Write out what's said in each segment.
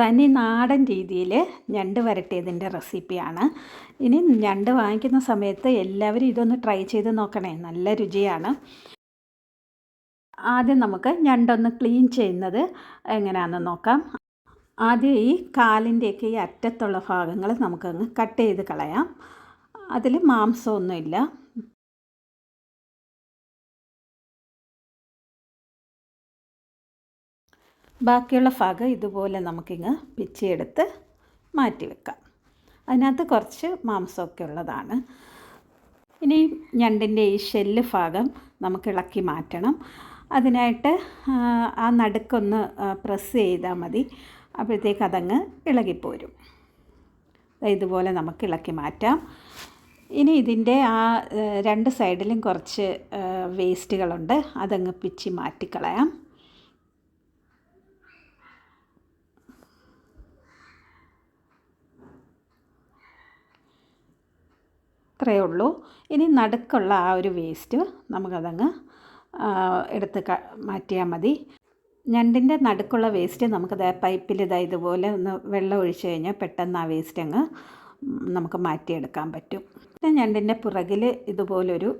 തനി നാടൻ രീതിയിൽ ഞണ്ട് വരട്ടിയതിന്റെ റെസിപ്പിയാണ്. ഇനി ഞണ്ട് വാങ്ങിക്കുന്ന സമയത്ത് എല്ലാവരും ഇതൊന്ന് ട്രൈ ചെയ്ത് നോക്കണേ. നല്ല രുചിയാണ്. ആദ്യം നമുക്ക് ഞണ്ടൊന്ന് ക്ലീൻ ചെയ്യുന്നത് എങ്ങനെയാണെന്ന് നോക്കാം. ആദ്യം ഈ കാലിന്റെയൊക്കെ ഈ അറ്റത്തുള്ള ഭാഗങ്ങൾ നമുക്കങ്ങ് കട്ട് ചെയ്ത് കളയാം. അതിൽ മാംസമൊന്നുമില്ല. ബാക്കിയുള്ള ഭാഗം ഇതുപോലെ നമുക്കിങ്ങ് പിച്ചിയെടുത്ത് മാറ്റി വെക്കാം അതിനകത്ത് കുറച്ച് മാംസമൊക്കെ ഉള്ളതാണ്. ഇനി ഞണ്ടിന്റെ ഈ ഷെല്ല് ഭാഗം നമുക്ക് ഇളക്കി മാറ്റണം. അതിനായിട്ട് ആ നടുക്കൊന്ന് പ്രസ് ചെയ്താൽ മതി. അപ്പോഴത്തേക്ക് അതങ്ങ് ഇളകിപ്പോരും. ഇതുപോലെ നമുക്ക് ഇളക്കി മാറ്റാം. ഇനി ഇതിന്റെ ആ രണ്ട് സൈഡിലും കുറച്ച് വേസ്റ്റുകളുണ്ട്. അതങ്ങ് പിച്ചി മാറ്റിക്കളയാം. ഇത്രയേ ഉള്ളൂ. ഇനി നടുക്കുള്ള ആ ഒരു വേസ്റ്റ് നമുക്കതങ്ങ് എടുത്ത് മാറ്റിയാൽ മതി. ഞണ്ടിന്റെ നടുക്കുള്ള വേസ്റ്റ് നമുക്കത് പൈപ്പിൽ ഇതാ ഇതുപോലെ ഒന്ന് വെള്ളം ഒഴിച്ച് കഴിഞ്ഞാൽ പെട്ടെന്ന് ആ വേസ്റ്റ് അങ്ങ് നമുക്ക് മാറ്റിയെടുക്കാൻ പറ്റും. പിന്നെ ഞണ്ടിന്റെ പുറകിൽ ഇതുപോലൊരു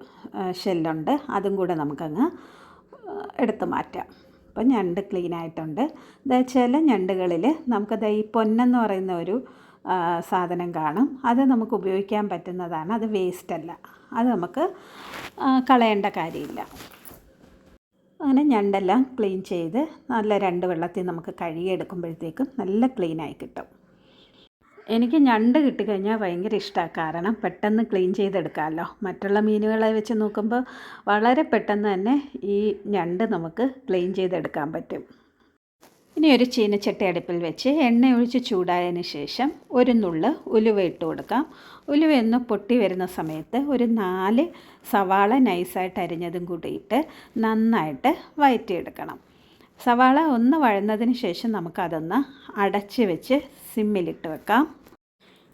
ഷെല്ലുണ്ട്. അതും കൂടെ നമുക്കങ്ങ് എടുത്ത് മാറ്റാം. അപ്പോൾ ഞണ്ട് ക്ലീൻ ആയിട്ടുണ്ട് ചില ഞണ്ടുകളിൽ നമുക്കത് ഈ പൊന്നെന്ന് പറയുന്ന ഒരു സാധനം കാണും. അത് നമുക്ക് ഉപയോഗിക്കാൻ പറ്റുന്നതാണ്. അത് വേസ്റ്റല്ല. അത് നമുക്ക് കളയേണ്ട കാര്യമില്ല. അങ്ങനെ ഞണ്ടെല്ലാം ക്ലീൻ ചെയ്ത് നല്ല രണ്ട് വെള്ളത്തിൽ നമുക്ക് കഴുകിയെടുക്കുമ്പോഴത്തേക്കും നല്ല ക്ലീനായി കിട്ടും. എനിക്ക് ഞണ്ട് കിട്ടിക്കഴിഞ്ഞാൽ ഭയങ്കര ഇഷ്ടമാണ്. കാരണം പെട്ടെന്ന് ക്ലീൻ ചെയ്തെടുക്കാമല്ലോ. മറ്റുള്ള മീനുകളെ വെച്ച് നോക്കുമ്പോൾ വളരെ പെട്ടെന്ന് തന്നെ ഈ ഞണ്ട് നമുക്ക് ക്ലീൻ ചെയ്തെടുക്കാൻ പറ്റും. ഇനി ഒരു ചീനച്ചട്ടി അടുപ്പിൽ വെച്ച് എണ്ണ ഒഴിച്ച് ചൂടായതിന് ശേഷം ഒരു നുള്ള് ഉലുവ ഇട്ട് കൊടുക്കാം. ഉലുവ ഒന്ന് പൊട്ടി വരുന്ന സമയത്ത് ഒരു നാല് സവാള നൈസായിട്ട് അരിഞ്ഞതും കൂടിയിട്ട് നന്നായിട്ട് വയറ്റിയെടുക്കണം. സവാള ഒന്ന് വഴന്നതിന് ശേഷം നമുക്കതൊന്ന് അടച്ച് വെച്ച് സിമ്മിലിട്ട് വെക്കാം.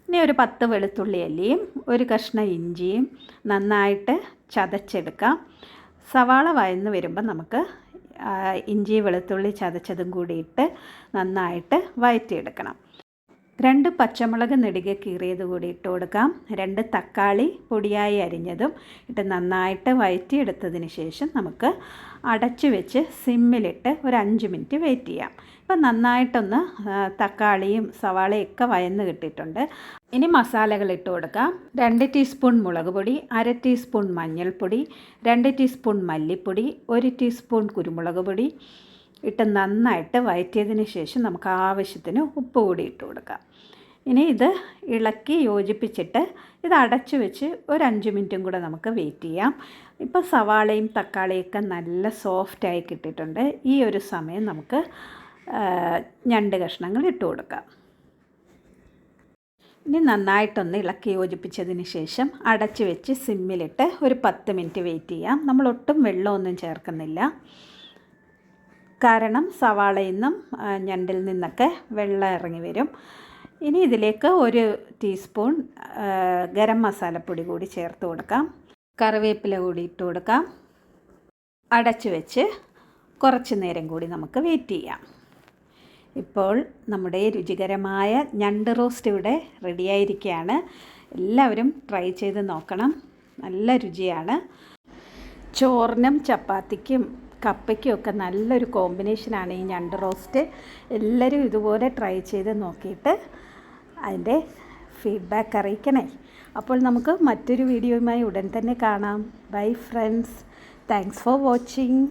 ഇനി ഒരു പത്ത് വെളുത്തുള്ളി അല്ലിയും ഒരു കഷ്ണം ഇഞ്ചിയും നന്നായിട്ട് ചതച്ചെടുക്കാം. സവാള വയന്ന് വരുമ്പോൾ നമുക്ക് ഇഞ്ചി വെളുത്തുള്ളി ചതച്ചതും കൂടി ഇട്ട് നന്നായിട്ട് വഴറ്റിയെടുക്കണം രണ്ട് പച്ചമുളക് നെടുകെ കീറിയത് കൂടി ഇട്ട് കൊടുക്കാം. രണ്ട് തക്കാളി പൊടിയായി അരിഞ്ഞതും ഇട്ട് നന്നായിട്ട് വഴറ്റിയെടുത്തതിന് ശേഷം നമുക്ക് അടച്ചു വെച്ച് സിമ്മിലിട്ട് ഒരു അഞ്ച് മിനിറ്റ് വെയിറ്റ് ചെയ്യാം. ഇപ്പം നന്നായിട്ടൊന്ന് തക്കാളിയും സവാളയും ഒക്കെ വയന്ന് കിട്ടിയിട്ടുണ്ട്. ഇനി മസാലകൾ ഇട്ട് കൊടുക്കാം. രണ്ട് ടീസ്പൂൺ മുളക് പൊടി അര ടീസ്പൂൺ മഞ്ഞൾപ്പൊടി രണ്ട് ടീസ്പൂൺ മല്ലിപ്പൊടി ഒരു ടീസ്പൂൺ കുരുമുളക് പൊടി. ഇട്ട് നന്നായിട്ട് വയറ്റിയതിന് ശേഷം നമുക്ക് ആവശ്യത്തിന് ഉപ്പ് കൂടി ഇട്ട് കൊടുക്കാം. ഇനി ഇത് ഇളക്കി യോജിപ്പിച്ചിട്ട് ഇത് അടച്ചു വെച്ച് ഒരു അഞ്ച് മിനിറ്റും കൂടെ നമുക്ക് വെയിറ്റ് ചെയ്യാം. ഇപ്പോൾ സവാളയും തക്കാളിയൊക്കെ നല്ല സോഫ്റ്റായി കിട്ടിയിട്ടുണ്ട്. ഈ ഒരു സമയം നമുക്ക് ഞണ്ട് കഷ്ണങ്ങൾ ഇട്ട് കൊടുക്കാം. ഇനി നന്നായിട്ടൊന്ന് ഇളക്കി യോജിപ്പിച്ചതിന് ശേഷം അടച്ച് വെച്ച് സിമ്മിലിട്ട് ഒരു പത്ത് മിനിറ്റ് വെയിറ്റ് ചെയ്യാം. നമ്മൾ ഒട്ടും വെള്ളമൊന്നും ചേർക്കുന്നില്ല. കാരണം സവാളയിൽ നിന്നും ഞണ്ടിൽ നിന്നൊക്കെ വെള്ളം ഇറങ്ങി വരും. ഇനി ഇതിലേക്ക് ഒരു ടീസ്പൂൺ ഗരം മസാലപ്പൊടി കൂടി ചേർത്ത് കൊടുക്കാം. കറിവേപ്പില കൂടി ഇട്ട് കൊടുക്കാം. അടച്ചു വെച്ച് കുറച്ച് നേരം കൂടി നമുക്ക് വെയിറ്റ് ചെയ്യാം. ഇപ്പോൾ നമ്മുടെ രുചികരമായ ഞണ്ട് റോസ്റ്റ് ഇവിടെ റെഡിയായിരിക്കുകയാണ്. എല്ലാവരും ട്രൈ ചെയ്ത് നോക്കണം. നല്ല രുചിയാണ്. ചോറിനും ചപ്പാത്തിക്കും കപ്പയ്ക്കും ഒക്കെ നല്ലൊരു കോമ്പിനേഷനാണ് ഈ ഞണ്ട് റോസ്റ്റ്. എല്ലാവരും ഇതുപോലെ ട്രൈ ചെയ്ത് നോക്കിയിട്ട് അതിന്റെ ഫീഡ്ബാക്ക് അറിയിക്കണേ. അപ്പോൾ നമുക്ക് മറ്റൊരു വീഡിയോയുമായി ഉടൻ തന്നെ കാണാം. Bye friends thanks for watching